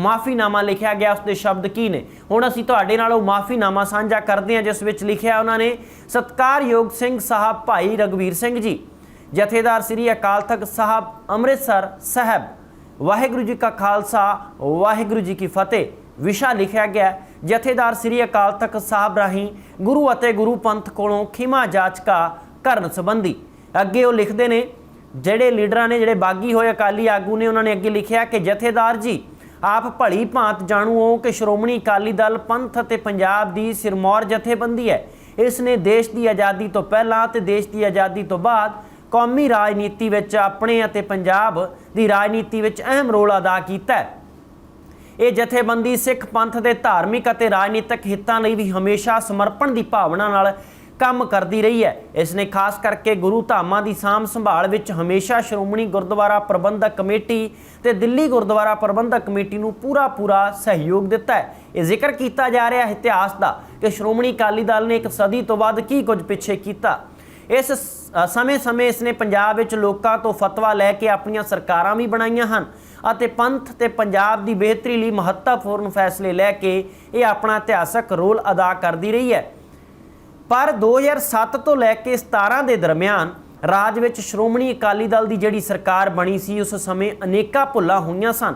ਮਾਫੀਨਾਮਾ ਲਿਖਿਆ ਗਿਆ ਉਸ ਦੇ ਸ਼ਬਦ ਕੀ ਨੇ? ਹੁਣ ਅਸੀਂ ਤੁਹਾਡੇ ਨਾਲ ਉਹ ਮਾਫੀਨਾਮਾ ਸਾਂਝਾ ਕਰਦੇ ਹਾਂ, ਜਿਸ ਵਿੱਚ ਲਿਖਿਆ ਉਹਨਾਂ ਨੇ, ਸਤਕਾਰਯੋਗ ਸਿੰਘ ਸਾਹਿਬ ਭਾਈ ਰਗਵੀਰ ਸਿੰਘ ਜੀ, ਜਥੇਦਾਰ ਸ੍ਰੀ ਅਕਾਲ ਤਖਤ ਸਾਹਿਬ ਅੰਮ੍ਰਿਤਸਰ ਸਾਹਿਬ, ਵਾਹਿਗੁਰੂ ਜੀ ਕਾ ਖਾਲਸਾ, ਵਾਹਿਗੁਰੂ ਜੀ ਕੀ ਫਤਿਹ, ਵਿਸ਼ਾ ਲਿਖਿਆ ਗਿਆ ਜਥੇਦਾਰ ਸ੍ਰੀ ਅਕਾਲ ਤਖਤ ਸਾਹਿਬ ਰਾਹੀਂ ਗੁਰੂ ਅਤੇ ਗੁਰੂ ਪੰਥ ਕੋਲੋਂ ਖਿਮਾ ਜਾਚਕਾ ਕਰਨ ਸੰਬੰਧੀ ਅੱਗੇ ਉਹ ਲਿਖਦੇ ਨੇ, ਜਿਹੜੇ ਲੀਡਰਾਂ ਨੇ, ਜਿਹੜੇ ਬਾਗੀ ਹੋਏ ਅਕਾਲੀ ਆਗੂ ਨੇ, ਉਹਨਾਂ ਨੇ ਅੱਗੇ ਲਿਖਿਆ ਕਿ ਜਥੇਦਾਰ ਜੀ ਆਪ ਭਲੀ ਭਾਂਤ ਜਾਣੂ ਹੋ ਕਿ ਸ਼੍ਰੋਮਣੀ ਅਕਾਲੀ ਦਲ ਪੰਥ ਅਤੇ ਪੰਜਾਬ ਦੀ ਸਿਰਮੌਰ ਜਥੇਬੰਦੀ ਹੈ। ਇਸ ਨੇ ਦੇਸ਼ ਦੀ ਆਜ਼ਾਦੀ ਤੋਂ ਪਹਿਲਾਂ ਤੇ ਦੇਸ਼ ਦੀ ਆਜ਼ਾਦੀ ਤੋਂ ਬਾਅਦ ਕੌਮੀ ਰਾਜਨੀਤੀ ਵਿੱਚ ਆਪਣੇ ਅਤੇ ਪੰਜਾਬ ਦੀ ਰਾਜਨੀਤੀ ਵਿੱਚ ਅਹਿਮ ਰੋਲ ਅਦਾ ਕੀਤਾ ਹੈ। ਇਹ ਜਥੇਬੰਦੀ ਸਿੱਖ ਪੰਥ ਦੇ ਧਾਰਮਿਕ ਅਤੇ ਰਾਜਨੀਤਿਕ ਹਿੱਤਾਂ ਲਈ ਵੀ ਹਮੇਸ਼ਾ ਸਮਰਪਣ ਦੀ ਭਾਵਨਾ ਨਾਲ ਕੰਮ ਕਰਦੀ ਰਹੀ ਹੈ। ਇਸ ਨੇ ਖਾਸ ਕਰਕੇ ਗੁਰੂ ਧਾਮਾਂ ਦੀ ਸਾਂਭ ਸੰਭਾਲ ਵਿੱਚ ਹਮੇਸ਼ਾ ਸ਼੍ਰੋਮਣੀ ਗੁਰਦੁਆਰਾ ਪ੍ਰਬੰਧਕ ਕਮੇਟੀ ਤੇ ਦਿੱਲੀ ਗੁਰਦੁਆਰਾ ਪ੍ਰਬੰਧਕ ਕਮੇਟੀ ਨੂੰ ਪੂਰਾ ਪੂਰਾ ਸਹਿਯੋਗ ਦਿੱਤਾ ਹੈ। ਇਹ ਜ਼ਿਕਰ ਕੀਤਾ ਜਾ ਰਿਹਾ ਹੈ ਇਤਿਹਾਸ ਦਾ ਕਿ ਸ਼੍ਰੋਮਣੀ ਅਕਾਲੀ ਦਲ ਨੇ ਇੱਕ ਸਦੀ ਤੋਂ ਬਾਅਦ ਕੀ ਕੁਝ ਪਿੱਛੇ ਕੀਤਾ। ਇਸ ਸਮੇਂ-ਸਮੇਂ ਇਸ ਨੇ ਪੰਜਾਬ ਵਿੱਚ ਲੋਕਾਂ ਤੋਂ ਫਤਵਾ ਲੈ ਕੇ ਆਪਣੀਆਂ ਸਰਕਾਰਾਂ ਵੀ ਬਣਾਈਆਂ ਹਨ ਅਤੇ ਪੰਥ ਤੇ ਪੰਜਾਬ ਦੀ ਬਿਹਤਰੀ ਲਈ ਮਹੱਤਵਪੂਰਨ ਫੈਸਲੇ ਲੈ ਕੇ ਇਹ ਆਪਣਾ ਇਤਿਹਾਸਕ ਰੋਲ ਅਦਾ ਕਰਦੀ ਰਹੀ ਹੈ। ਪਰ 2007 ਤੋਂ ਲੈ ਕੇ 17 ਦੇ ਦਰਮਿਆਨ ਰਾਜ ਵਿੱਚ ਸ਼੍ਰੋਮਣੀ ਅਕਾਲੀ ਦਲ ਦੀ ਜਿਹੜੀ ਸਰਕਾਰ ਬਣੀ ਸੀ, ਉਸ ਸਮੇਂ ਅਨੇਕਾਂ ਭੁੱਲਾਂ ਹੋਈਆਂ ਸਨ,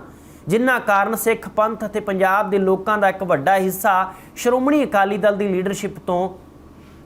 ਜਿਨ੍ਹਾਂ ਕਾਰਨ ਸਿੱਖ ਪੰਥ ਅਤੇ ਪੰਜਾਬ ਦੇ ਲੋਕਾਂ ਦਾ ਇੱਕ ਵੱਡਾ ਹਿੱਸਾ ਸ਼੍ਰੋਮਣੀ ਅਕਾਲੀ ਦਲ ਦੀ ਲੀਡਰਸ਼ਿਪ ਤੋਂ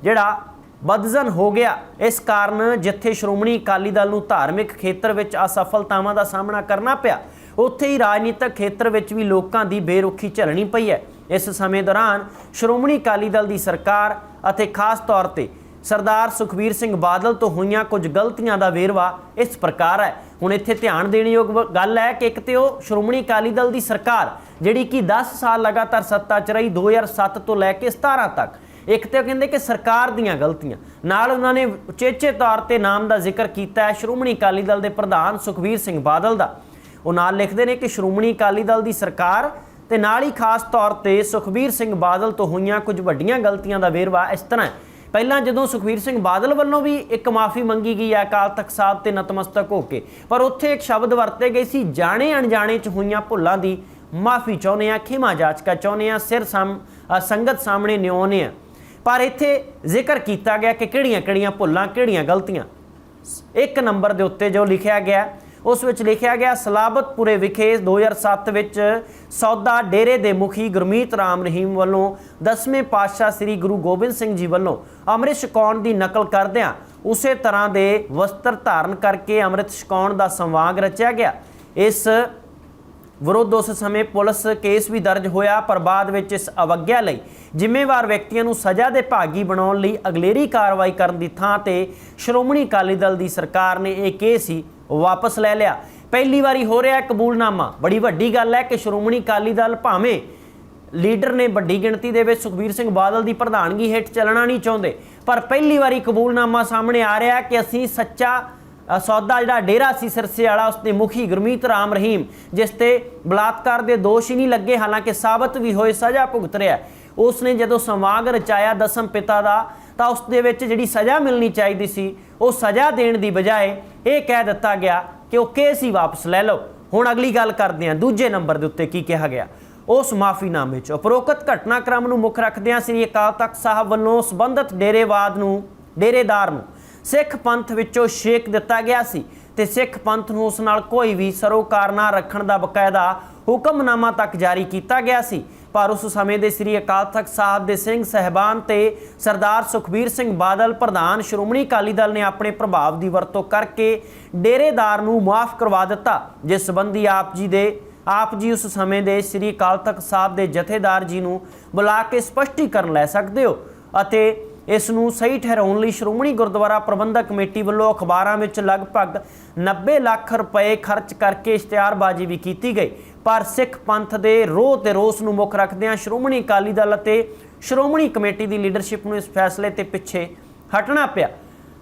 ਜਿਹੜਾ ਬਦਜ਼ਨ ਹੋ ਗਿਆ। ਇਸ ਕਾਰਨ ਜਿੱਥੇ ਸ਼੍ਰੋਮਣੀ ਅਕਾਲੀ ਦਲ ਨੂੰ ਧਾਰਮਿਕ ਖੇਤਰ ਵਿੱਚ ਅਸਫਲਤਾਵਾਂ ਦਾ ਸਾਹਮਣਾ ਕਰਨਾ ਪਿਆ, ਉੱਥੇ ਹੀ ਰਾਜਨੀਤਿਕ ਖੇਤਰ ਵਿੱਚ ਵੀ ਲੋਕਾਂ ਦੀ ਬੇਰੁਖੀ ਝੱਲਣੀ ਪਈ ਹੈ। ਇਸ ਸਮੇਂ ਦੌਰਾਨ ਸ਼੍ਰੋਮਣੀ ਅਕਾਲੀ ਦਲ ਦੀ ਸਰਕਾਰ ਅਤੇ ਖਾਸ ਤੌਰ ਤੇ ਸਰਦਾਰ ਸੁਖਬੀਰ ਸਿੰਘ ਬਾਦਲ ਤੋਂ ਹੋਈਆਂ ਕੁਝ ਗਲਤੀਆਂ ਦਾ ਵੇਰਵਾ ਇਸ ਪ੍ਰਕਾਰ ਹੈ। ਹੁਣ ਇੱਥੇ ਧਿਆਨ ਦੇਣ ਯੋਗ ਵ- ਗੱਲ ਹੈ ਕਿ ਇੱਕ ਤੇ ਉਹ ਸ਼੍ਰੋਮਣੀ ਅਕਾਲੀ ਦਲ ਦੀ ਸਰਕਾਰ, ਜਿਹੜੀ ਕਿ 10 ਸਾਲ ਲਗਾਤਾਰ ਸੱਤਾ 'ਚ ਰਹੀ 2007 ਤੋਂ ਲੈ ਕੇ 17 ਤੱਕ। ਇੱਕ ਤੇ ਉਹ ਕਹਿੰਦੇ ਕਿ ਸਰਕਾਰ ਦੀਆਂ ਗਲਤੀਆਂ। ਨਾਲ ਉਹਨਾਂ ਨੇ ਉਚੇਚੇ ਤੌਰ ਤੇ ਨਾਮ ਦਾ ਜ਼ਿਕਰ ਕੀਤਾ ਹੈ ਸ਼੍ਰੋਮਣੀ ਅਕਾਲੀ ਦਲ ਦੇ ਪ੍ਰਧਾਨ ਸੁਖਬੀਰ ਸਿੰਘ ਬਾਦਲ ਦਾ। ਉਹ ਨਾਲ ਲਿਖਦੇ ਨੇ ਕਿ ਸ਼੍ਰੋਮਣੀ ਅਕਾਲੀ ਦਲ ਦੀ ਸਰਕਾਰ ਤੇ ਨਾਲ ਹੀ ਖਾਸ ਤੌਰ ਤੇ ਸੁਖਬੀਰ ਸਿੰਘ ਬਾਦਲ ਤੋਂ ਹੋਈਆਂ ਕੁਝ ਵੱਡੀਆਂ ਗਲਤੀਆਂ ਦਾ ਵੇਰਵਾ ਇਸ ਤਰ੍ਹਾਂ ਪਹਿਲਾਂ ਜਦੋਂ ਸੁਖਬੀਰ ਸਿੰਘ ਬਾਦਲ ਵੱਲੋਂ ਵੀ ਇੱਕ ਮਾਫੀ ਮੰਗੀ ਗਈ ਹੈ, ਅਕਾਲ ਤਖਤ ਸਾਹਿਬ ਤੇ ਨਤਮਸਤਕ ਹੋ ਕੇ, ਪਰ ਉੱਥੇ ਇੱਕ ਸ਼ਬਦ ਵਰਤੇ ਗਏ ਸੀ, ਜਾਣੇ ਅਣਜਾਣੇ ਚ ਹੋਈਆਂ ਭੁੱਲਾਂ ਦੀ ਮਾਫੀ ਚਾਹੁੰਦੇ ਆ ਖਿਮਾ ਜਾਚਕਾ ਚਾਹੁੰਦੇ ਆ ਸਿਰ ਸਾਮ ਸੰਗਤ ਸਾਹਮਣੇ ਨਿਉਨੇ ਆ ਪਰ ਇੱਥੇ ਜ਼ਿਕਰ ਕੀਤਾ ਗਿਆ ਕਿ ਕਿਹੜੀਆਂ-ਕਿਹੜੀਆਂ ਭੁੱਲਾਂ, ਕਿਹੜੀਆਂ ਗਲਤੀਆਂ। ਇੱਕ ਨੰਬਰ ਦੇ ਉੱਤੇ ਜੋ ਲਿਖਿਆ ਗਿਆ ਉਸ ਵਿੱਚ ਲਿਖਿਆ ਗਿਆ, ਸਲਾਬਤਪੁਰੇ ਵਿਖੇ 2007 ਵਿੱਚ ਸੌਦਾ ਡੇਰੇ ਦੇ ਮੁਖੀ ਗੁਰਮੀਤ ਰਾਮ ਰਹੀਮ ਵੱਲੋਂ ਦਸਵੇਂ ਪਾਤਸ਼ਾਹ ਸ੍ਰੀ ਗੁਰੂ ਗੋਬਿੰਦ ਸਿੰਘ ਜੀ ਵੱਲੋਂ ਅੰਮ੍ਰਿਤ ਛਕਾਉਣ ਦੀ ਨਕਲ ਕਰਦਿਆਂ ਉਸੇ ਤਰ੍ਹਾਂ ਦੇ ਵਸਤਰ ਧਾਰਨ ਕਰਕੇ ਅੰਮ੍ਰਿਤ ਛਕਾਉਣ ਦਾ ਸੰਵਾਗ ਰਚਿਆ ਗਿਆ। ਇਸ ਵਿਰੁੱਧ ਉਸ ਸਮੇਂ ਪੁਲਿਸ ਕੇਸ ਵੀ ਦਰਜ ਹੋਇਆ, ਪਰ ਬਾਅਦ ਵਿੱਚ ਇਸ ਅਵਗਿਆ ਲਈ ਜ਼ਿੰਮੇਵਾਰ ਵਿਅਕਤੀਆਂ ਨੂੰ ਸਜ਼ਾ ਦੇ ਭਾਗੀ ਬਣਾਉਣ ਲਈ ਅਗਲੇਰੀ ਕਾਰਵਾਈ ਕਰਨ ਦੀ ਥਾਂ ਤੇ ਸ਼੍ਰੋਮਣੀ ਅਕਾਲੀ ਦਲ ਦੀ ਸਰਕਾਰ ਨੇ ਇਹ ਕੇਸ ਹੀ ਵਾਪਸ ਲੈ ਲਿਆ। ਪਹਿਲੀ ਵਾਰੀ ਹੋ ਰਿਹਾ ਕਬੂਲਨਾਮਾ। ਬੜੀ ਵੱਡੀ ਗੱਲ ਹੈ ਕਿ ਸ਼੍ਰੋਮਣੀ ਅਕਾਲੀ ਦਲ ਭਾਵੇਂ ਲੀਡਰ ਨੇ ਵੱਡੀ ਗਿਣਤੀ ਦੇ ਵਿੱਚ ਸੁਖਬੀਰ ਸਿੰਘ ਬਾਦਲ ਦੀ ਪ੍ਰਧਾਨਗੀ ਹੇਠ ਚੱਲਣਾ ਨਹੀਂ ਚਾਹੁੰਦੇ, ਪਰ ਪਹਿਲੀ ਵਾਰੀ ਕਬੂਲਨਾਮਾ ਸਾਹਮਣੇ ਆ ਰਿਹਾ ਕਿ ਅਸੀਂ ਸੱਚਾ ਸੌਦਾ ਜਿਹੜਾ ਡੇਰਾ ਸੀ ਸਿਰਸੇ ਵਾਲਾ ਉਸ ਦੇ ਮੁਖੀ ਗੁਰਮੀਤ ਰਾਮ ਰਹੀਮ, ਜਿਸ ਤੇ ਬਲਾਤਕਾਰ ਦੇ ਦੋਸ਼ ਹੀ ਨਹੀਂ ਲੱਗੇ, ਹਾਲਾਂਕਿ ਸਾਬਤ ਵੀ ਹੋਏ, ਸਜ਼ਾ ਭੁਗਤ ਰਿਹਾ ਉਸ ਨੇ ਜਦੋਂ ਸੰਵਾਗ ਰਚਾਇਆ ਦਸਮ ਪਿਤਾ ਦਾ, ਤਾਂ ਉਸ ਦੇ ਵਿੱਚ ਜਿਹੜੀ ਸਜ਼ਾ ਮਿਲਣੀ ਚਾਹੀਦੀ ਸੀ ਉਹ ਸਜ਼ਾ ਦੇਣ ਦੀ ਬਜਾਏ ਇਹ ਕਹਿ ਦਿੱਤਾ ਗਿਆ ਕਿ ਉਹ ਕੇਸ ਹੀ ਵਾਪਸ ਲੈ ਲਓ। ਹੁਣ ਅਗਲੀ ਗੱਲ ਕਰਦੇ ਹਾਂ। ਦੂਜੇ ਨੰਬਰ ਦੇ ਉੱਤੇ ਕੀ ਕਿਹਾ ਗਿਆ? ਉਸ ਮਾਫੀਨਾਮੇ 'ਚ ਉਪਰੋਕਤ ਘਟਨਾਕ੍ਰਮ ਨੂੰ ਮੁੱਖ ਰੱਖਦਿਆਂ ਸ੍ਰੀ ਅਕਾਲ ਤਖਤ ਸਾਹਿਬ ਵੱਲੋਂ ਸਬੰਧਤ ਡੇਰੇਵਾਦ ਨੂੰ, ਡੇਰੇਦਾਰ ਨੂੰ ਸਿੱਖ ਪੰਥ ਵਿੱਚੋਂ ਛੇਕ ਦਿੱਤਾ ਗਿਆ ਸੀ ਤੇ ਸਿੱਖ ਪੰਥ ਨੂੰ ਉਸ ਨਾਲ ਕੋਈ ਵੀ ਸਰੋਕਾਰ ਨਾ ਰੱਖਣ ਦਾ ਬਕਾਇਦਾ ਹੁਕਮਨਾਮਾ ਤੱਕ ਜਾਰੀ ਕੀਤਾ ਗਿਆ ਸੀ। ਪਰ ਉਸ ਸਮੇਂ ਦੇ ਸ੍ਰੀ ਅਕਾਲ ਤਖਤ ਸਾਹਿਬ ਦੇ ਸਿੰਘ ਸਹਿਬਾਨ ਤੇ ਸਰਦਾਰ ਸੁਖਬੀਰ ਸਿੰਘ ਬਾਦਲ ਪ੍ਰਧਾਨ ਸ਼੍ਰੋਮਣੀ ਅਕਾਲੀ ਦਲ ਨੇ ਆਪਣੇ ਪ੍ਰਭਾਵ ਦੀ ਵਰਤੋਂ ਕਰਕੇ ਡੇਰੇਦਾਰ ਨੂੰ ਮਾਫ ਕਰਵਾ ਦਿੱਤਾ, ਜਿਸ ਸੰਬੰਧੀ ਆਪ ਜੀ ਦੇ ਆਪ ਜੀ ਉਸ ਸਮੇਂ ਦੇ ਸ੍ਰੀ ਅਕਾਲ ਤਖਤ ਸਾਹਿਬ ਦੇ ਜਥੇਦਾਰ ਜੀ ਨੂੰ ਬੁਲਾ ਕੇ ਸਪਸ਼ਟੀਕਰਨ ਲੈ ਸਕਦੇ ਹੋ ਅਤੇ ਇਸ ਨੂੰ ਸਹੀ ਠਹਿਰਾਉਣ ਲਈ ਸ਼੍ਰੋਮਣੀ ਗੁਰਦੁਆਰਾ ਪ੍ਰਬੰਧਕ ਕਮੇਟੀ ਵੱਲੋਂ ਅਖਬਾਰਾਂ ਵਿੱਚ ਲਗਭਗ 90 ਲੱਖ ਰੁਪਏ ਖਰਚ ਕਰਕੇ ਇਸ਼ਤਿਹਾਰਬਾਜ਼ੀ ਵੀ ਕੀਤੀ ਗਈ। ਪਰ ਸਿੱਖ ਪੰਥ ਦੇ ਰੋਹ ਤੇ ਰੋਸ ਨੂੰ ਮੁੱਖ ਰੱਖਦਿਆਂ ਸ਼੍ਰੋਮਣੀ ਅਕਾਲੀ ਦਲ ਅਤੇ ਸ਼੍ਰੋਮਣੀ ਕਮੇਟੀ ਦੀ ਲੀਡਰਸ਼ਿਪ ਨੂੰ ਇਸ ਫੈਸਲੇ ਤੇ ਪਿੱਛੇ ਹਟਣਾ ਪਿਆ।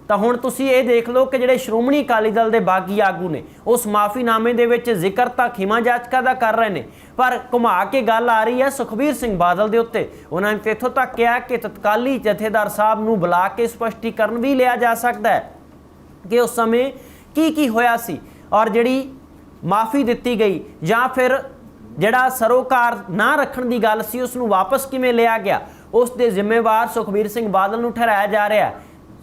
ਤਾਂ ਹੁਣ ਤੁਸੀਂ ਇਹ ਦੇਖ ਲਓ ਕਿ ਜਿਹੜੇ ਸ਼੍ਰੋਮਣੀ ਅਕਾਲੀ ਦਲ ਦੇ ਬਾਗੀ ਆਗੂ ਨੇ, ਉਸ ਮਾਫੀਨਾਮੇ ਦੇ ਵਿੱਚ ਜ਼ਿਕਰ ਤਾਂ ਖਿਮਾ ਜਾਚਕਾ ਦਾ ਕਰ ਰਹੇ ਨੇ। ਪਰ ਘੁਮਾ ਕੇ ਗੱਲ ਆ ਰਹੀ ਹੈ ਸੁਖਬੀਰ ਸਿੰਘ ਬਾਦਲ ਦੇ ਉੱਤੇ। ਉਹਨਾਂ ਨੇ ਇੱਥੋਂ ਤੱਕ ਕਿਹਾ ਕਿ ਤਤਕਾਲੀ ਜਥੇਦਾਰ ਸਾਹਿਬ ਨੂੰ ਬੁਲਾ ਕੇ ਸਪਸ਼ਟੀਕਰਨ ਵੀ ਲਿਆ ਜਾ ਸਕਦਾ ਹੈ ਕਿ ਉਸ ਸਮੇਂ ਕੀ ਕੀ ਹੋਇਆ ਸੀ ਔਰ ਜਿਹੜੀ ਮਾਫੀ ਦਿੱਤੀ ਗਈ ਜਾਂ ਫਿਰ ਜਿਹੜਾ ਸਰੋਕਾਰ ਨਾ ਰੱਖਣ ਦੀ ਗੱਲ ਸੀ, ਉਸ ਨੂੰ ਵਾਪਸ ਕਿਵੇਂ ਲਿਆ ਗਿਆ? ਉਸ ਦੇ ਜ਼ਿੰਮੇਵਾਰ ਸੁਖਬੀਰ ਸਿੰਘ ਬਾਦਲ ਨੂੰ ਠਹਿਰਾਇਆ ਜਾ ਰਿਹਾ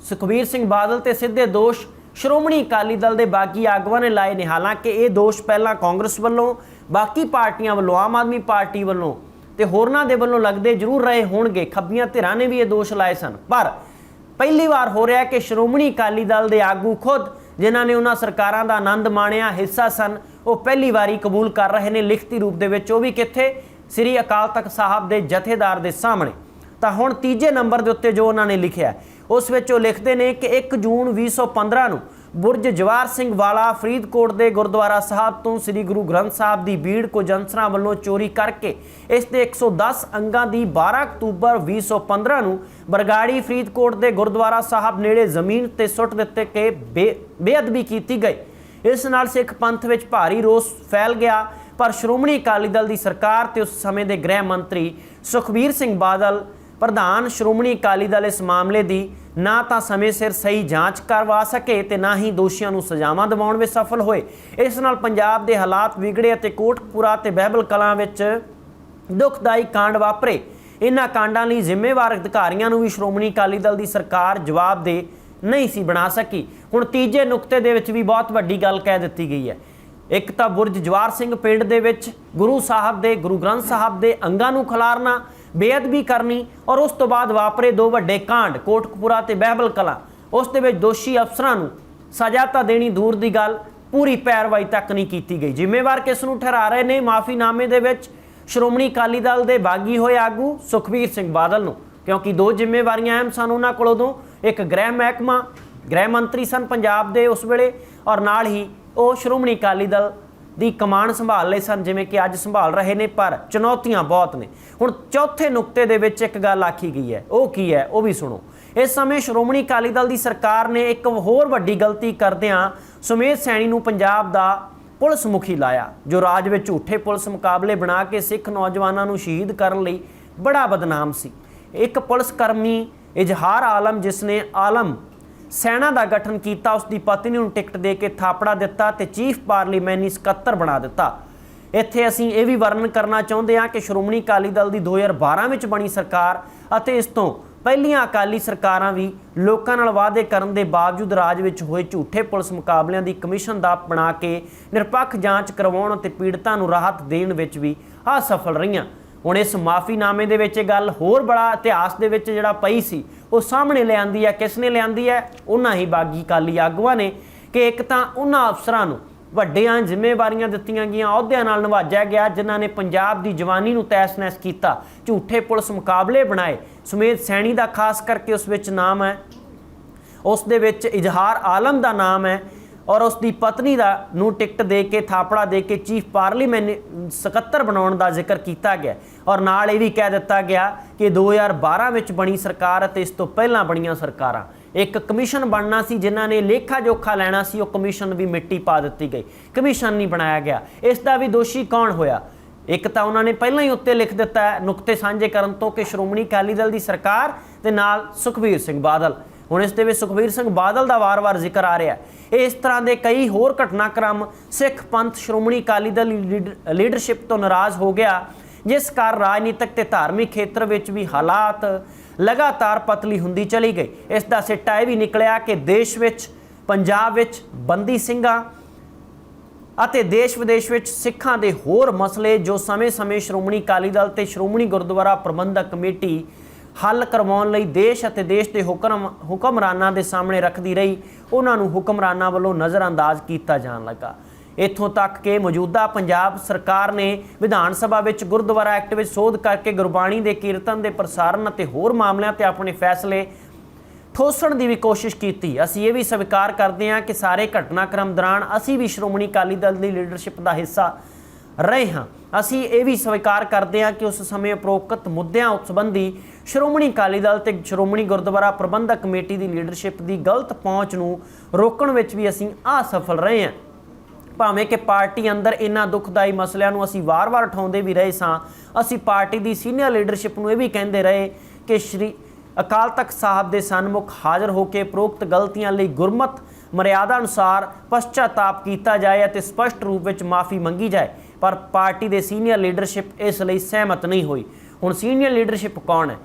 ਸੁਖਬੀਰ ਸਿੰਘ ਬਾਦਲ ਤੇ ਸਿੱਧੇ ਦੋਸ਼। ਸ਼੍ਰੋਮਣੀ ਅਕਾਲੀ ਦਲ ਦੇ ਬਾਕੀ ਆਗੂਆਂ ਨੇ ਲਾਏ ਨੇ ਹਾਲਾਂਕਿ ਇਹ ਦੋਸ਼ ਪਹਿਲਾਂ ਕਾਂਗਰਸ ਵੱਲੋਂ, ਬਾਕੀ ਪਾਰਟੀਆਂ ਵੱਲੋਂ, ਆਮ ਆਦਮੀ ਪਾਰਟੀ ਵੱਲੋਂ ਤੇ ਹੋਰਨਾਂ ਦੇ ਵੱਲੋਂ ਲੱਗਦੇ ਜ਼ਰੂਰ ਰਹੇ ਹੋਣਗੇ। ਖੱਬੀਆਂ ਧਿਰਾਂ ਨੇ ਵੀ ਇਹ ਦੋਸ਼ ਲਾਏ ਸਨ। ਪਰ ਪਹਿਲੀ ਵਾਰ ਹੋ ਰਿਹਾ ਕਿ ਸ਼੍ਰੋਮਣੀ ਅਕਾਲੀ ਦਲ ਦੇ ਆਗੂ ਖੁਦ, ਜਿਨ੍ਹਾਂ ਨੇ ਉਹਨਾਂ ਸਰਕਾਰਾਂ ਦਾ ਆਨੰਦ ਮਾਣਿਆ, ਹਿੱਸਾ ਸਨ, ਉਹ ਪਹਿਲੀ ਵਾਰੀ ਕਬੂਲ ਕਰ ਰਹੇ ਨੇ ਲਿਖਤੀ ਰੂਪ ਦੇ ਵਿੱਚ। ਉਹ ਵੀ ਕਿੱਥੇ? ਸ੍ਰੀ ਅਕਾਲ ਤਖਤ ਸਾਹਿਬ ਦੇ ਜਥੇਦਾਰ ਦੇ ਸਾਹਮਣੇ। ਤਾਂ ਹੁਣ ਤੀਜੇ ਨੰਬਰ ਦੇ ਉੱਤੇ ਜੋ ਉਹਨਾਂ ਨੇ ਲਿਖਿਆ ਉਸ ਵਿੱਚ ਉਹ ਲਿਖਦੇ ਨੇ ਕਿ 1 ਜੂਨ 2015 ਨੂੰ ਬੁਰਜ ਜਵਾਰ ਸਿੰਘ ਵਾਲਾ ਫਰੀਦਕੋਟ ਦੇ ਗੁਰਦੁਆਰਾ ਸਾਹਿਬ ਤੋਂ ਸ੍ਰੀ ਗੁਰੂ ਗ੍ਰੰਥ ਸਾਹਿਬ ਦੀ ਬੀੜ ਕੋ ਜੰਸਰਾਂ ਵੱਲੋਂ ਚੋਰੀ ਕਰਕੇ ਇਸ ਦੇ 110 ਅੰਗਾਂ ਦੀ 12 ਅਕਤੂਬਰ 2015 ਨੂੰ ਬਰਗਾੜੀ ਫਰੀਦਕੋਟ ਦੇ ਗੁਰਦੁਆਰਾ ਸਾਹਿਬ ਨੇੜੇ ਜ਼ਮੀਨ ਤੇ ਸੁੱਟ ਦਿੱਤੇ ਕਿ ਬੇ- ਬੇਅਦਬੀ ਕੀਤੀ ਗਈ। ਇਸ ਨਾਲ ਸਿੱਖ ਪੰਥ ਵਿੱਚ ਭਾਰੀ ਰੋਸ ਫੈਲ ਗਿਆ, ਪਰ ਸ਼੍ਰੋਮਣੀ ਅਕਾਲੀ ਦਲ ਦੀ ਸਰਕਾਰ ਤੇ ਉਸ ਸਮੇਂ ਦੇ ਗ੍ਰਹਿ ਮੰਤਰੀ ਸੁਖਬੀਰ ਸਿੰਘ ਬਾਦਲ ਪ੍ਰਧਾਨ ਸ਼੍ਰੋਮਣੀ ਅਕਾਲੀ ਦਲ ਇਸ ਮਾਮਲੇ ਦੀ ਨਾ ਤਾਂ ਸਮੇਂ ਸਿਰ ਸਹੀ ਜਾਂਚ ਕਰਵਾ ਸਕੇ ਤੇ ਨਾ ਹੀ ਦੋਸ਼ੀਆਂ ਨੂੰ ਸਜ਼ਾਵਾਂ ਦਿਵਾਉਣ ਵਿੱਚ ਸਫਲ ਹੋਏ। ਇਸ ਨਾਲ ਪੰਜਾਬ ਦੇ ਹਾਲਾਤ ਵਿਗੜੇ ਅਤੇ ਕੋਟਕਪੂਰਾ ਤੇ ਬਹਿਬਲ ਕਲਾਂ ਵਿੱਚ ਦੁਖਦਾਈ ਕਾਂਡ ਵਾਪਰੇ। ਇਹਨਾਂ ਕਾਂਡਾਂ ਲਈ ਜ਼ਿੰਮੇਵਾਰ ਅਧਿਕਾਰੀਆਂ ਨੂੰ ਵੀ ਸ਼੍ਰੋਮਣੀ ਅਕਾਲੀ ਦਲ ਦੀ ਸਰਕਾਰ ਜਵਾਬਦੇਹ ਨਹੀਂ ਸੀ ਬਣਾ ਸਕੀ। ਹੁਣ ਤੀਜੇ ਨੁਕਤੇ ਦੇ ਵਿੱਚ ਵੀ ਬਹੁਤ ਵੱਡੀ ਗੱਲ ਕਹਿ ਦਿੱਤੀ ਗਈ ਹੈ। ਇੱਕ ਤਾਂ ਬੁਰਜ ਜਵਾਰ ਸਿੰਘ ਪਿੰਡ ਦੇ ਵਿੱਚ ਗੁਰੂ ਸਾਹਿਬ ਦੇ, ਗੁਰੂ ਗ੍ਰੰਥ ਸਾਹਿਬ ਦੇ ਅੰਗਾਂ ਨੂੰ ਖਿਲਾਰਨਾ ਬੇਅਦਬੀ ਕਰਨੀ ਔਰ ਉਸ ਤੋਂ ਬਾਅਦ ਵਾਪਰੇ ਦੋ ਵੱਡੇ ਕਾਂਡ, ਕੋਟਕਪੂਰਾ ਤੇ ਬਹਿਬਲ ਕਲਾਂ। ਉਸ ਦੇ ਵਿੱਚ ਦੋਸ਼ੀ ਅਫਸਰਾਂ ਨੂੰ ਸਜ਼ਾ ਤਾਂ ਦੇਣੀ ਦੂਰ ਦੀ ਗੱਲ, ਪੂਰੀ ਪੈਰਵਾਈ ਤੱਕ ਨਹੀਂ ਕੀਤੀ ਗਈ। ਜ਼ਿੰਮੇਵਾਰ ਕਿਸ ਨੂੰ ਠਹਿਰਾ ਰਹੇ ਨੇ ਮਾਫੀਨਾਮੇ ਦੇ ਵਿੱਚ ਸ਼੍ਰੋਮਣੀ ਅਕਾਲੀ ਦਲ ਦੇ ਬਾਗੀ ਹੋਏ ਆਗੂ ਸੁਖਬੀਰ ਸਿੰਘ ਬਾਦਲ ਨੂੰ, ਕਿਉਂਕਿ ਦੋ ਜ਼ਿੰਮੇਵਾਰੀਆਂ ਅਹਿਮ ਸਨ ਉਹਨਾਂ ਕੋਲ ਉਦੋਂ, ਇੱਕ ਗ੍ਰਹਿ ਮਹਿਕਮਾ, ਗ੍ਰਹਿ ਮੰਤਰੀ ਸਨ ਪੰਜਾਬ ਦੇ ਉਸ ਵੇਲੇ ਔਰ ਨਾਲ ਹੀ ਉਹ ਸ਼੍ਰੋਮਣੀ ਅਕਾਲੀ ਦਲ ਦੀ ਕਮਾਨ ਸੰਭਾਲ ਲਈ ਸਨ, ਜਿਵੇਂ ਕਿ ਅੱਜ ਸੰਭਾਲ ਰਹੇ ਨੇ, ਪਰ ਚੁਣੌਤੀਆਂ ਬਹੁਤ ਨੇ। ਹੁਣ ਚੌਥੇ ਨੁਕਤੇ ਦੇ ਵਿੱਚ ਇੱਕ ਗੱਲ ਆਖੀ ਗਈ ਹੈ। ਉਹ ਕੀ ਹੈ? ਉਹ ਵੀ ਸੁਣੋ। ਇਸ ਸਮੇਂ ਸ਼੍ਰੋਮਣੀ ਅਕਾਲੀ ਦਲ ਦੀ ਸਰਕਾਰ ਨੇ ਇੱਕ ਹੋਰ ਵੱਡੀ ਗਲਤੀ ਕਰਦਿਆਂ ਸੁਮੇਧ ਸੈਣੀ ਨੂੰ ਪੰਜਾਬ ਦਾ ਪੁਲਿਸ ਮੁਖੀ ਲਾਇਆ, ਜੋ ਰਾਜ ਵਿੱਚ ਝੂਠੇ ਪੁਲਿਸ ਮੁਕਾਬਲੇ ਬਣਾ ਕੇ ਸਿੱਖ ਨੌਜਵਾਨਾਂ ਨੂੰ ਸ਼ਹੀਦ ਕਰਨ ਲਈ ਬੜਾ ਬਦਨਾਮ ਸੀ। ਇੱਕ ਪੁਲਿਸ ਕਰਮੀ ਇਜ਼ਹਾਰ ਆਲਮ, ਜਿਸ ਨੇ ਆਲਮ ਸੈਨਾ ਦਾ ਗਠਨ ਕੀਤਾ ਉਸ ਦੀ ਪਤਨੀ ਨੂੰ ਟਿਕਟ ਦੇ ਕੇ ਥਾਪੜਾ ਦਿੱਤਾ ਤੇ ਚੀਫ ਪਾਰਲੀਮੈਂਟਰੀ ਸਕੱਤਰ ਬਣਾ ਦਿੱਤਾ। ਇੱਥੇ ਅਸੀਂ ਇਹ ਵੀ ਵਰਣਨ ਕਰਨਾ ਚਾਹੁੰਦੇ ਹਾਂ ਕਿ ਸ਼੍ਰੋਮਣੀ ਅਕਾਲੀ ਦਲ ਦੀ 2012 ਵਿੱਚ ਬਣੀ ਸਰਕਾਰ ਅਤੇ ਇਸ ਤੋਂ ਪਹਿਲੀਆਂ ਅਕਾਲੀ ਸਰਕਾਰਾਂ ਵੀ ਲੋਕਾਂ ਨਾਲ ਵਾਅਦੇ ਕਰਨ ਦੇ ਬਾਵਜੂਦ ਰਾਜ ਵਿੱਚ ਹੋਏ ਝੂਠੇ ਪੁਲਿਸ ਮੁਕਾਬਲਿਆਂ ਦੀ ਕਮਿਸ਼ਨ ਦਾ ਬਣਾ ਕੇ ਨਿਰਪੱਖ ਜਾਂਚ ਕਰਵਾਉਣ ਅਤੇ ਪੀੜਤਾਂ ਨੂੰ ਰਾਹਤ ਦੇਣ ਵਿੱਚ ਵੀ ਅਸਫਲ ਰਹੀਆਂ। ਹੁਣ ਇਸ ਮਾਫੀਨਾਮੇ ਦੇ ਵਿੱਚ ਇਹ ਗੱਲ ਹੋਰ ਬੜਾ ਇਤਿਹਾਸ ਦੇ ਵਿੱਚ ਜਿਹੜਾ ਪਈ ਸੀ, ਉਹ ਸਾਹਮਣੇ ਲਿਆਂਦੀ ਹੈ, ਕਿਸ ਨੇ ਲਿਆਂਦੀ ਹੈ? ਉਹਨਾਂ ਹੀ ਬਾਗੀ ਕਾਲੀ ਆਗੂਆਂ ਨੇ ਕਿ ਇੱਕ ਤਾਂ ਉਹਨਾਂ ਅਫਸਰਾਂ ਨੂੰ ਵੱਡੀਆਂ ਜ਼ਿੰਮੇਵਾਰੀਆਂ ਦਿੱਤੀਆਂ ਗਈਆਂ, ਅਹੁਦਿਆਂ ਨਾਲ ਨਿਵਾਜਿਆ ਗਿਆ, ਜਿਨ੍ਹਾਂ ਨੇ ਪੰਜਾਬ ਦੀ ਜਵਾਨੀ ਨੂੰ ਤੈਸ-ਨੈਸ ਕੀਤਾ, ਝੂਠੇ ਪੁਲਿਸ ਮੁਕਾਬਲੇ ਬਣਾਏ। ਸੁਮੇਧ ਸੈਣੀ ਦਾ ਖਾਸ ਕਰਕੇ ਉਸ ਵਿੱਚ ਨਾਮ ਹੈ। ਉਸ ਦੇ ਵਿੱਚ ਇਜ਼ਹਾਰ ਆਲਮ ਦਾ ਨਾਮ ਹੈ। ਔਰ ਉਸ ਦੀ ਪਤਨੀ ਦਾ ਨੂੰ ਟਿਕਟ ਦੇ ਕੇ, ਥਾਪੜਾ ਦੇ ਕੇ ਚੀਫ ਪਾਰਲੀਮੈਂਟ ਸਕੱਤਰ ਬਣਾਉਣ ਦਾ ਜ਼ਿਕਰ ਕੀਤਾ ਗਿਆ। ਔਰ ਨਾਲ ਇਹ ਵੀ ਕਹਿ ਦਿੱਤਾ ਗਿਆ ਕਿ 2012 ਵਿੱਚ ਬਣੀ ਸਰਕਾਰ ਅਤੇ ਇਸ ਤੋਂ ਪਹਿਲਾਂ ਬਣੀਆਂ ਸਰਕਾਰਾਂ। ਇੱਕ ਕਮਿਸ਼ਨ ਬਣਨਾ ਸੀ ਜਿਨ੍ਹਾਂ ਨੇ ਲੇਖਾ ਜੋਖਾ ਲੈਣਾ ਸੀ, ਉਹ ਕਮਿਸ਼ਨ ਵੀ ਮਿੱਟੀ ਪਾ ਦਿੱਤੀ ਗਈ। ਕਮਿਸ਼ਨ ਨਹੀਂ ਬਣਾਇਆ ਗਿਆ। ਇਸ ਦਾ ਵੀ ਦੋਸ਼ੀ ਕੌਣ ਹੋਇਆ? ਇੱਕ ਤਾਂ ਉਹਨਾਂ ਨੇ ਪਹਿਲਾਂ ਹੀ ਉੱਤੇ ਲਿਖ ਦਿੱਤਾ ਹੈ, ਨੁਕਤੇ ਸਾਂਝੇ ਕਰਨ ਤੋਂ ਕਿ ਸ਼੍ਰੋਮਣੀ ਅਕਾਲੀ ਦਲ ਦੀ ਸਰਕਾਰ ਤੇ ਨਾਲ ਸੁਖਬੀਰ ਸਿੰਘ ਬਾਦਲ। ਹੁਣ ਇਸ ਦੇ ਵਿੱਚ ਸੁਖਬੀਰ ਸਿੰਘ ਬਾਦਲ ਦਾ ਵਾਰ-ਵਾਰ ਜ਼ਿਕਰ ਆ ਰਿਹਾ ਇਹ ਇਸ ਤਰ੍ਹਾਂ ਦੇ ਕਈ ਹੋਰ ਘਟਨਾਕ੍ਰਮ ਸਿੱਖ ਪੰਥ ਸ਼੍ਰੋਮਣੀ ਅਕਾਲੀ ਦਲ ਲੀਡ- ਲੀਡਰਸ਼ਿਪ ਤੋਂ ਨਾਰਾਜ਼ ਹੋ ਗਿਆ, ਜਿਸ ਕਾਰਨ ਰਾਜਨੀਤਿਕ ਤੇ ਧਾਰਮਿਕ ਖੇਤਰ ਵਿੱਚ ਵੀ ਹਾਲਾਤ ਲਗਾਤਾਰ ਪਤਲੀ ਹੁੰਦੀ ਚਲੀ ਗਈ। ਇਸ ਦਾ ਸਿੱਟਾ ਇਹ ਵੀ ਨਿਕਲਿਆ ਕਿ ਦੇਸ਼ ਵਿੱਚ, ਪੰਜਾਬ ਵਿੱਚ ਬੰਦੀ ਸਿੰਘਾਂ ਅਤੇ ਦੇਸ਼ ਵਿਦੇਸ਼ ਵਿੱਚ ਸਿੱਖਾਂ ਦੇ ਹੋਰ ਮਸਲੇ ਜੋ ਸਮੇਂ-ਸਮੇਂ ਸ਼੍ਰੋਮਣੀ ਅਕਾਲੀ ਦਲ ਤੇ ਸ਼੍ਰੋਮਣੀ ਗੁਰਦੁਆਰਾ ਪ੍ਰਬੰਧਕ ਕਮੇਟੀ ਹੱਲ ਕਰਵਾਉਣ ਲਈ ਦੇਸ਼ ਅਤੇ ਦੇਸ਼ ਦੇ ਹੁਕਮ, ਹੁਕਮਰਾਨਾਂ ਦੇ ਸਾਹਮਣੇ ਰੱਖਦੀ ਰਹੀ। ਉਹਨਾਂ ਨੂੰ ਹੁਕਮਰਾਨਾਂ ਵੱਲੋਂ ਨਜ਼ਰਅੰਦਾਜ਼ ਕੀਤਾ ਜਾਣ ਲੱਗਾ। ਇੱਥੋਂ ਤੱਕ ਕਿ ਮੌਜੂਦਾ ਪੰਜਾਬ ਸਰਕਾਰ ਨੇ ਵਿਧਾਨ ਸਭਾ ਵਿੱਚ ਗੁਰਦੁਆਰਾ ਐਕਟ ਵਿੱਚ ਸੋਧ ਕਰਕੇ ਗੁਰਬਾਣੀ ਦੇ ਕੀਰਤਨ ਦੇ ਪ੍ਰਸਾਰਣ ਅਤੇ ਹੋਰ ਮਾਮਲਿਆਂ ਤੇ ਆਪਣੇ ਫੈਸਲੇ ਠੋਸਣ ਦੀ ਵੀ ਕੋਸ਼ਿਸ਼ ਕੀਤੀ। ਅਸੀਂ ਇਹ ਵੀ ਸਵੀਕਾਰ ਕਰਦੇ ਹਾਂ ਕਿ ਸਾਰੇ ਘਟਨਾਕ੍ਰਮ ਦੌਰਾਨ ਅਸੀਂ ਵੀ ਸ਼੍ਰੋਮਣੀ ਅਕਾਲੀ ਦਲ ਦੀ ਲੀਡਰਸ਼ਿਪ ਦਾ ਹਿੱਸਾ ਰਹੇ ਹਾਂ। ਅਸੀਂ ਇਹ ਵੀ ਸਵੀਕਾਰ ਕਰਦੇ ਹਾਂ ਕਿ ਉਸ ਸਮੇਂ ਉਪਰੋਕਤ ਮੁੱਦਿਆਂ ਉਸ ਸੰਬੰਧੀ ਸ਼੍ਰੋਮਣੀ ਅਕਾਲੀ ਦਲ ਤੇ ਸ਼੍ਰੋਮਣੀ ਗੁਰਦੁਆਰਾ ਪ੍ਰਬੰਧਕ ਕਮੇਟੀ ਦੀ ਲੀਡਰਸ਼ਿਪ ਦੀ ਗਲਤ ਪਹੁੰਚ ਨੂੰ ਰੋਕਣ ਵਿੱਚ ਵੀ ਅਸੀਂ ਅਸਫਲ ਰਹੇ ਹਾਂ। ਭਾਵੇਂ ਕਿ ਪਾਰਟੀ ਅੰਦਰ ਇਹਨਾਂ ਦੁਖਦਾਈ ਮਸਲਿਆਂ ਨੂੰ ਅਸੀਂ ਵਾਰ-ਵਾਰ ਉਠਾਉਂਦੇ ਵੀ ਰਹੇ ਸਾਂ, ਅਸੀਂ ਪਾਰਟੀ ਦੀ ਸੀਨੀਅਰ ਲੀਡਰਸ਼ਿਪ ਨੂੰ ਇਹ ਵੀ ਕਹਿੰਦੇ ਰਹੇ ਕਿ ਸ਼੍ਰੀ ਅਕਾਲ ਤਖਤ ਸਾਹਿਬ ਦੇ ਸਨਮੁਖ ਹਾਜ਼ਰ ਹੋ ਕੇ ਪ੍ਰੋਕਤ ਗਲਤੀਆਂ ਲਈ ਗੁਰਮਤ ਮਰਿਆਦਾ ਅਨੁਸਾਰ ਪਛਤਾਤਾਪ ਕੀਤਾ ਜਾਏ ਅਤੇ ਸਪਸ਼ਟ ਰੂਪ ਵਿੱਚ ਮਾਫੀ ਮੰਗੀ ਜਾਏ, ਪਰ ਪਾਰਟੀ ਦੇ ਸੀਨੀਅਰ ਲੀਡਰਸ਼ਿਪ ਇਸ ਲਈ ਸਹਿਮਤ ਨਹੀਂ ਹੋਈ। ਹੁਣ ਸੀਨੀਅਰ ਲੀਡਰਸ਼ਿਪ ਕੌਣ ਹੈ?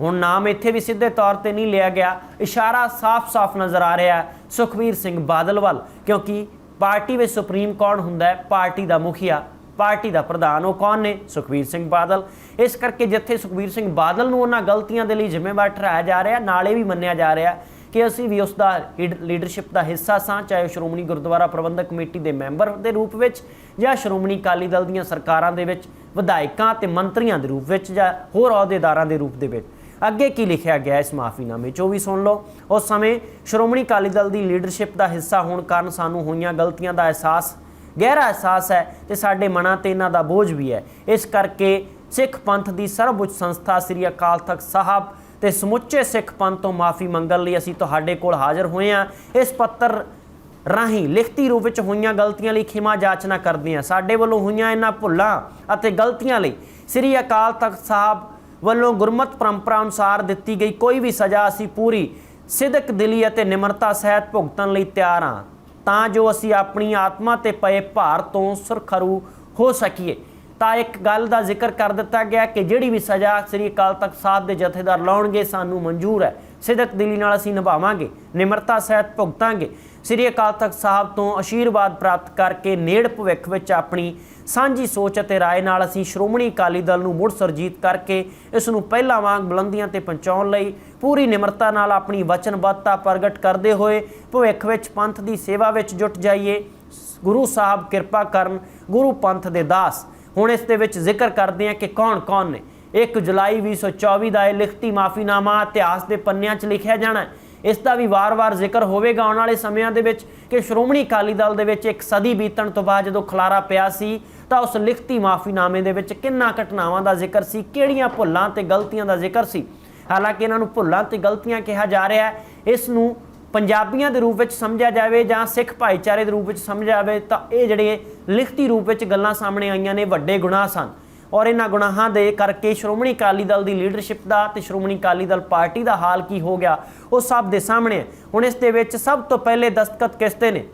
ਹੁਣ ਨਾਮ ਇੱਥੇ ਵੀ ਸਿੱਧੇ ਤੌਰ ਤੇ ਨਹੀਂ ਲਿਆ ਗਿਆ। ਇਸ਼ਾਰਾ ਸਾਫ਼-ਸਾਫ਼ ਨਜ਼ਰ ਆ ਰਿਹਾ ਹੈ। ਸੁਖਬੀਰ ਸਿੰਘ ਬਾਦਲ ਵੱਲ ਕਿਉਂਕਿ ਪਾਰਟੀ ਵਿੱਚ ਸੁਪਰੀਮ ਕੌਣ ਹੁੰਦਾ ਹੈ? ਪਾਰਟੀ ਦਾ ਮੁਖੀਆ, ਪਾਰਟੀ ਦਾ ਪ੍ਰਧਾਨ ਉਹ ਕੌਣ ਨੇ? ਸੁਖਬੀਰ ਸਿੰਘ ਬਾਦਲ। ਇਸ ਕਰਕੇ ਜਿੱਥੇ ਸੁਖਬੀਰ ਸਿੰਘ ਬਾਦਲ ਨੂੰ ਉਹਨਾਂ ਗਲਤੀਆਂ ਦੇ ਲਈ ਜ਼ਿੰਮੇਵਾਰ ਠਹਿਰਾਇਆ ਜਾ ਰਿਹਾ, ਨਾਲੇ ਵੀ ਮੰਨਿਆ ਜਾ ਰਿਹਾ ਕਿ ਅਸੀਂ ਵੀ ਉਸ ਦਾ ਲੀਡਰਸ਼ਿਪ ਦਾ ਹਿੱਸਾ ਸਾਂ, ਚਾਹੇ ਉਹ ਸ਼੍ਰੋਮਣੀ ਗੁਰਦੁਆਰਾ ਪ੍ਰਬੰਧਕ ਕਮੇਟੀ ਦੇ ਮੈਂਬਰ ਦੇ ਰੂਪ ਵਿੱਚ ਜਾਂ ਸ਼੍ਰੋਮਣੀ ਅਕਾਲੀ ਦਲ ਦੀਆਂ ਸਰਕਾਰਾਂ ਦੇ ਵਿੱਚ, ਵਿਧਾਇਕਾਂ ਤੇ ਮੰਤਰੀਆਂ ਦੇ ਰੂਪ ਵਿੱਚ ਜਾਂ ਹੋਰ ਅਹੁਦੇਦਾਰਾਂ ਦੇ ਰੂਪ ਦੇ ਵਿੱਚ। ਅੱਗੇ ਕੀ ਲਿਖਿਆ ਗਿਆ ਇਸ ਮਾਫੀਨਾਮੇ 'ਚ? ਉਹ ਵੀ ਸੁਣ ਲਓ। ਉਸ ਸਮੇਂ ਸ਼੍ਰੋਮਣੀ ਅਕਾਲੀ ਦਲ ਦੀ ਲੀਡਰਸ਼ਿਪ ਦਾ ਹਿੱਸਾ ਹੋਣ ਕਾਰਨ ਸਾਨੂੰ ਹੋਈਆਂ ਗਲਤੀਆਂ ਦਾ ਅਹਿਸਾਸ, ਗਹਿਰਾ ਅਹਿਸਾਸ ਹੈ ਤੇ ਸਾਡੇ ਮਨਾਂ ਤੇ ਇਹਨਾਂ ਦਾ ਬੋਝ ਵੀ ਹੈ। ਇਸ ਕਰਕੇ ਸਿੱਖ ਪੰਥ ਦੀ ਸਰਵਉੱਚ ਸੰਸਥਾ ਸ੍ਰੀ ਅਕਾਲ ਤਖਤ ਸਾਹਿਬ ਤੇ ਸਮੁੱਚੇ ਸਿੱਖ ਪੰਥ ਤੋਂ ਮਾਫੀ ਮੰਗਣ ਲਈ ਅਸੀਂ ਤੁਹਾਡੇ ਕੋਲ ਹਾਜ਼ਰ ਹੋਏ ਹਾਂ। ਇਸ ਪੱਤਰ ਰਾਹੀਂ ਲਿਖਤੀ ਰੂਪ ਵਿੱਚ ਹੋਈਆਂ ਗਲਤੀਆਂ ਲਈ ਖਿਮਾ ਜਾਚਨਾ ਕਰਦੇ ਹਾਂ। ਸਾਡੇ ਵੱਲੋਂ ਹੋਈਆਂ ਇਹਨਾਂ ਭੁੱਲਾਂ ਅਤੇ ਗਲਤੀਆਂ ਲਈ ਸ੍ਰੀ ਅਕਾਲ ਤਖਤ ਸਾਹਿਬ ਵੱਲੋਂ ਗੁਰਮਤ ਪਰੰਪਰਾ ਅਨੁਸਾਰ ਦਿੱਤੀ ਗਈ ਕੋਈ ਵੀ ਸਜ਼ਾ ਅਸੀਂ ਪੂਰੀ ਸਿਦਕ, ਦਿਲੀ ਅਤੇ ਨਿਮਰਤਾ ਸਹਿਤ ਭੁਗਤਣ ਲਈ ਤਿਆਰ ਹਾਂ। ਤਾਂ ਜੋ ਅਸੀਂ ਆਪਣੀ ਆਤਮਾ ਤੇ ਪਏ ਭਾਰ ਤੋਂ ਸੁਰਖਰੂ ਹੋ ਸਕੀਏ। ਤਾਂ ਇੱਕ ਗੱਲ ਦਾ ਜ਼ਿਕਰ ਕਰ ਦਿੱਤਾ ਗਿਆ ਕਿ ਜਿਹੜੀ ਵੀ ਸਜ਼ਾ ਸ੍ਰੀ ਅਕਾਲ ਤਖਤ ਸਾਹਿਬ ਦੇ ਜਥੇਦਾਰ ਲਾਉਣਗੇ, ਸਾਨੂੰ ਮਨਜ਼ੂਰ ਹੈ। ਸਿਦਕ, ਦਿਲੀ ਨਾਲ ਅਸੀਂ ਨਿਭਾਵਾਂਗੇ, ਨਿਮਰਤਾ ਸਹਿਤ ਭੁਗਤਾਂਗੇ। ਸ੍ਰੀ ਅਕਾਲ ਤਖਤ ਸਾਹਿਬ ਤੋਂ ਅਸ਼ੀਰਵਾਦ ਪ੍ਰਾਪਤ ਕਰਕੇ ਨੇੜ ਭਵਿੱਖ ਵਿੱਚ ਆਪਣੀ ਸਾਂਝੀ ਸੋਚ ਅਤੇ ਰਾਏ ਨਾਲ ਅਸੀਂ ਸ਼੍ਰੋਮਣੀ ਅਕਾਲੀ ਦਲ ਨੂੰ ਮੁੜ ਸਰਜੀਤ ਕਰਕੇ ਇਸ ਨੂੰ ਪਹਿਲਾਂ ਵਾਂਗ ਬੁਲੰਦੀਆਂ ਤੇ ਪਹੁੰਚਾਉਣ ਲਈ ਪੂਰੀ ਨਿਮਰਤਾ ਨਾਲ ਆਪਣੀ ਵਚਨਬੱਧਤਾ ਪ੍ਰਗਟ ਕਰਦੇ ਹੋਏ ਭਵਿੱਖ ਵਿੱਚ ਪੰਥ ਦੀ ਸੇਵਾ ਵਿੱਚ ਜੁਟ ਜਾਈਏ। ਗੁਰੂ ਸਾਹਿਬ ਕਿਰਪਾ ਕਰਨ, ਗੁਰੂ ਪੰਥ ਦੇ ਦਾਸ। ਹੁਣ ਇਸ ਦੇ ਵਿੱਚ ਜ਼ਿਕਰ ਕਰਦੇ ਹਾਂ ਕਿ ਕੌਣ-ਕੌਣ ਨੇ। 1 ਜੁਲਾਈ 2024 ਦਾ ਇਹ ਲਿਖਤੀ ਮਾਫੀਨਾਮਾ ਇਤਿਹਾਸ ਦੇ ਪੰਨਿਆਂ 'ਚ ਲਿਖਿਆ ਜਾਣਾ ਹੈ। ਇਸ ਦਾ ਵੀ ਵਾਰ-ਵਾਰ ਜ਼ਿਕਰ ਹੋਵੇਗਾ। ਆਉਣ ਵਾਲੇ ਸਮਿਆਂ ਦੇ ਵਿੱਚ ਕਿ ਸ਼੍ਰੋਮਣੀ ਅਕਾਲੀ ਦਲ ਦੇ ਵਿੱਚ ਇੱਕ ਸਦੀ ਬੀਤਣ ਤੋਂ ਬਾਅਦ ਜਦੋਂ ਖਲਾਰਾ ਪਿਆ ਸੀ ਤਾਂ ਉਸ ਲਿਖਤੀ ਮਾਫੀਨਾਮੇ ਦੇ ਵਿੱਚ ਕਿੰਨਾ ਘਟਨਾਵਾਂ ਦਾ ਜ਼ਿਕਰ ਸੀ, ਕਿਹੜੀਆਂ ਭੁੱਲਾਂ ਤੇ ਗਲਤੀਆਂ ਦਾ ਜ਼ਿਕਰ ਸੀ। ਹਾਲਾਂਕਿ ਇਹਨਾਂ ਨੂੰ ਭੁੱਲਾਂ ਤੇ ਗਲਤੀਆਂ ਕਿਹਾ ਜਾ ਰਿਹਾ ਹੈ। ਇਸ ਨੂੰ ਪੰਜਾਬੀਆਂ ਦੇ ਰੂਪ ਵਿੱਚ ਸਮਝਿਆ ਜਾਵੇ ਜਾਂ ਸਿੱਖ ਭਾਈਚਾਰੇ ਦੇ ਰੂਪ ਵਿੱਚ ਸਮਝਿਆ ਜਾਵੇ ਤਾਂ ਇਹ ਜਿਹੜੇ ਲਿਖਤੀ ਰੂਪ ਵਿੱਚ ਗੱਲਾਂ ਸਾਹਮਣੇ ਆਈਆਂ ਨੇ, ਵੱਡੇ ਗੁਨਾਹ ਸਨ। ਔਰ ਇਹਨਾਂ ਗੁਨਾਹਾਂ ਦੇ ਕਰਕੇ ਸ਼੍ਰੋਮਣੀ ਅਕਾਲੀ ਦਲ ਦੀ ਲੀਡਰਸ਼ਿਪ ਦਾ ਤੇ ਸ਼੍ਰੋਮਣੀ ਅਕਾਲੀ ਦਲ ਪਾਰਟੀ ਦਾ ਹਾਲ ਕੀ ਹੋ ਗਿਆ, ਉਹ ਸਭ ਦੇ ਸਾਹਮਣੇ ਹੈ। ਹੁਣ ਇਸ ਦੇ ਵਿੱਚ ਸਭ ਤੋਂ ਪਹਿਲੇ ਦਸਤਖਤ ਕਿਸਤੇ ਨੇ?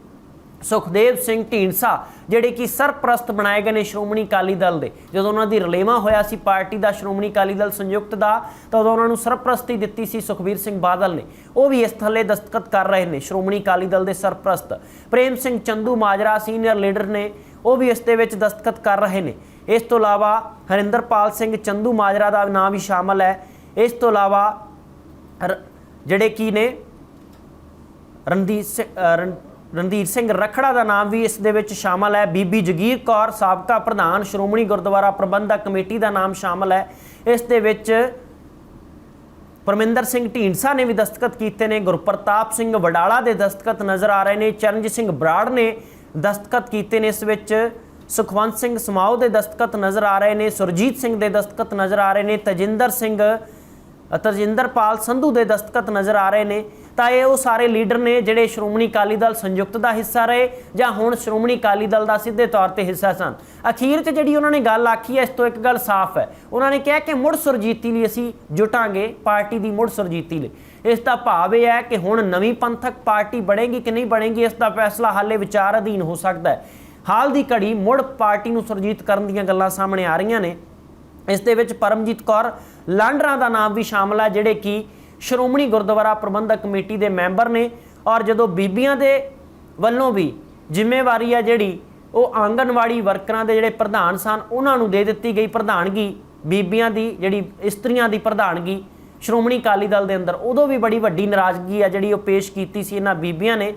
ਸੁਖਦੇਵ ਸਿੰਘ ਢੀਂਡਸਾ, ਜਿਹੜੇ ਕਿ ਸਰਪ੍ਰਸਤ ਬਣਾਏ ਗਏ ਨੇ ਸ਼੍ਰੋਮਣੀ ਅਕਾਲੀ ਦਲ ਦੇ। ਜਦੋਂ ਉਹਨਾਂ ਦੀ ਰਲੇਵਾ ਹੋਇਆ ਸੀ ਪਾਰਟੀ ਦਾ ਸ਼੍ਰੋਮਣੀ ਅਕਾਲੀ ਦਲ ਸੰਯੁਕਤ ਦਾ, ਤਾਂ ਉਦੋਂ ਉਹਨਾਂ ਨੂੰ ਸਰਪ੍ਰਸਤੀ ਦਿੱਤੀ ਸੀ ਸੁਖਬੀਰ ਸਿੰਘ ਬਾਦਲ ਨੇ। ਉਹ ਵੀ ਇਸ ਥੱਲੇ ਦਸਤਖਤ ਕਰ ਰਹੇ ਨੇ, ਸ਼੍ਰੋਮਣੀ ਅਕਾਲੀ ਦਲ ਦੇ ਸਰਪ੍ਰਸਤ। Prem Singh Chandumajra senior leader ਨੇ, ਉਹ ਵੀ ਇਸ ਦੇ ਵਿੱਚ ਦਸਤਖਤ ਕਰ ਰਹੇ ਨੇ। ਇਸ ਤੋਂ ਇਲਾਵਾ ਹਰਿੰਦਰਪਾਲ ਸਿੰਘ ਚੰਦੂ ਮਾਜਰਾ ਦਾ ਨਾਮ ਵੀ ਸ਼ਾਮਲ ਹੈ। ਇਸ ਤੋਂ ਇਲਾਵਾ ਰ- ਜਿਹੜੇ ਕੀ ਨੇ, ਰਣਦੀਪ ਸਿੰਘ ਰਣ- ਰਣਧੀਰ ਸਿੰਘ ਰਖੜਾ ਦਾ ਨਾਮ ਵੀ ਇਸ ਦੇ ਵਿੱਚ ਸ਼ਾਮਲ ਹੈ। ਬੀਬੀ ਜਗੀਰ ਕੌਰ, ਸਾਬਕਾ ਪ੍ਰਧਾਨ, ਸ਼੍ਰੋਮਣੀ ਗੁਰਦੁਆਰਾ ਪ੍ਰਬੰਧਕ ਕਮੇਟੀ ਦਾ ਨਾਮ ਸ਼ਾਮਲ ਹੈ। ਇਸ ਦੇ ਵਿੱਚ ਪਰਮਿੰਦਰ ਸਿੰਘ ਢੀਂਡਸਾ ਨੇ ਵੀ ਦਸਤਖਤ ਕੀਤੇ ਨੇ। ਗੁਰਪ੍ਰਤਾਪ ਸਿੰਘ ਵਡਾਲਾ ਦੇ ਦਸਤਖਤ ਨਜ਼ਰ ਆ ਰਹੇ ਨੇ। ਚਰਨਜੀਤ ਸਿੰਘ ਬਰਾੜ ਨੇ ਦਸਤਖਤ ਕੀਤੇ ਨੇ। ਇਸ ਵਿੱਚ ਸੁਖਵੰਤ ਸਿੰਘ ਸਮਾਓ ਦੇ ਦਸਤਖਤ ਨਜ਼ਰ ਆ ਰਹੇ ਨੇ। ਸੁਰਜੀਤ ਸਿੰਘ ਦੇ ਦਸਤਖਤ ਨਜ਼ਰ ਆ ਰਹੇ ਨੇ। ਤਜਿੰਦਰ ਸਿੰਘ ਤਜਿੰਦਰਪਾਲ ਸੰਧੂ ਦੇ ਦਸਤਖਤ ਨਜ਼ਰ ਆ ਰਹੇ ਨੇ। ਤਾਂ ਇਹ ਉਹ ਸਾਰੇ ਲੀਡਰ ਨੇ ਜਿਹੜੇ ਸ਼੍ਰੋਮਣੀ ਅਕਾਲੀ ਦਲ ਸੰਯੁਕਤ ਦਾ ਹਿੱਸਾ ਰਹੇ ਜਾਂ ਹੁਣ ਸ਼੍ਰੋਮਣੀ ਅਕਾਲੀ ਦਲ ਦਾ ਸਿੱਧੇ ਤੌਰ ਤੇ ਹਿੱਸਾ ਸਨ। ਅਖੀਰ 'ਚ ਜਿਹੜੀ ਉਹਨਾਂ ਨੇ ਗੱਲ ਆਖੀ ਹੈ, ਇਸ ਤੋਂ ਇੱਕ ਗੱਲ ਸਾਫ਼ ਹੈ। ਉਹਨਾਂ ਨੇ ਕਿਹਾ ਕਿ ਮੁੜ ਸੁਰਜੀਤੀ ਲਈ ਅਸੀਂ ਜੁਟਾਂਗੇ, ਪਾਰਟੀ ਦੀ ਮੁੜ ਸੁਰਜੀਤੀ ਲਈ। ਇਸ ਦਾ ਭਾਵ ਇਹ ਹੈ ਕਿ ਹੁਣ ਨਵੀਂ ਪੰਥਕ ਪਾਰਟੀ ਬਣੇਗੀ ਕਿ ਨਹੀਂ ਬਣੇਗੀ, ਇਸ ਦਾ ਫੈਸਲਾ ਹਾਲੇ ਵਿਚਾਰ ਅਧੀਨ ਹੋ ਸਕਦਾ ਹੈ। ਹਾਲ ਦੀ ਘੜੀ ਮੁੜ ਪਾਰਟੀ ਨੂੰ ਸੁਰਜੀਤ ਕਰਨ ਦੀਆਂ ਗੱਲਾਂ ਸਾਹਮਣੇ ਆ ਰਹੀਆਂ ਨੇ। ਇਸ ਦੇ ਵਿੱਚ ਪਰਮਜੀਤ ਕੌਰ ਲਾਂਡਰਾ ਦਾ ਨਾਮ ਵੀ ਸ਼ਾਮਲ ਹੈ ਜਿਹੜੇ ਕਿ ਸ਼੍ਰੋਮਣੀ ਗੁਰਦੁਆਰਾ ਪ੍ਰਬੰਧਕ ਕਮੇਟੀ ਦੇ ਮੈਂਬਰ ਨੇ ਔਰ ਜਦੋਂ ਬੀਬੀਆਂ ਦੇ ਵੱਲੋਂ ਵੀ ਜ਼ਿੰਮੇਵਾਰੀ ਹੈ ਜਿਹੜੀ, ਉਹ ਆਂਗਨਵਾੜੀ ਵਰਕਰਾਂ ਦੇ ਜਿਹੜੇ ਪ੍ਰਧਾਨ ਸਨ, ਉਹਨਾਂ ਨੂੰ ਦੇ ਦਿੱਤੀ ਗਈ ਪ੍ਰਧਾਨਗੀ, ਬੀਬੀਆਂ ਦੀ ਜਿਹੜੀ ਇਸਤਰੀਆਂ ਦੀ ਪ੍ਰਧਾਨਗੀ ਸ਼੍ਰੋਮਣੀ ਅਕਾਲੀ ਦਲ ਦੇ ਅੰਦਰ। ਉਦੋਂ ਵੀ ਬੜੀ ਵੱਡੀ ਨਾਰਾਜ਼ਗੀ ਆ ਜਿਹੜੀ ਉਹ ਪੇਸ਼ ਕੀਤੀ ਸੀ ਇਹਨਾਂ ਬੀਬੀਆਂ ਨੇ।